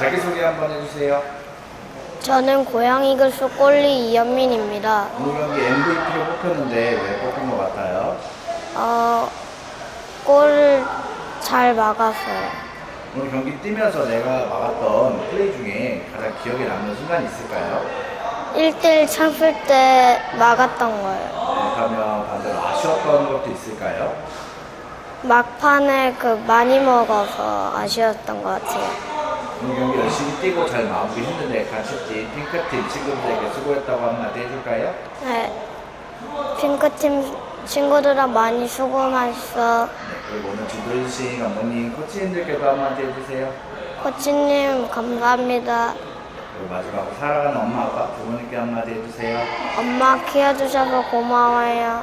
자기소개 한번 해주세요. 저는 고양 이글스 골리 이현민입니다. 오늘 경기 MVP로 뽑혔는데 왜 뽑힌 것 같아요? 어, 골을 잘 막았어요. 오늘 경기 뛰면서 내가 막았던 플레이 중에 가장 기억에 남는 순간이 있을까요? 1대1 찼을 때 막았던 거예요. 네, 그러면 반대로 아쉬웠던 것도 있을까요? 막판에 그 많이 먹어서 아쉬웠던 것 같아요. 오늘 경기 열심히 뛰고 잘 마무리 했는데 같이 뛴 핑크팀 친구들에게 수고했다고 한마디 해줄까요? 네. 핑크팀 친구들아 많이 수고 많았어. 네, 그리고 오늘 주도해주신 감독님, 코치님들께도 한마디 해주세요. 코치님 감사합니다. 그리고 마지막으로 사랑하는 엄마, 아빠, 부모님께 한마디 해주세요. 엄마 키워주셔서 고마워요.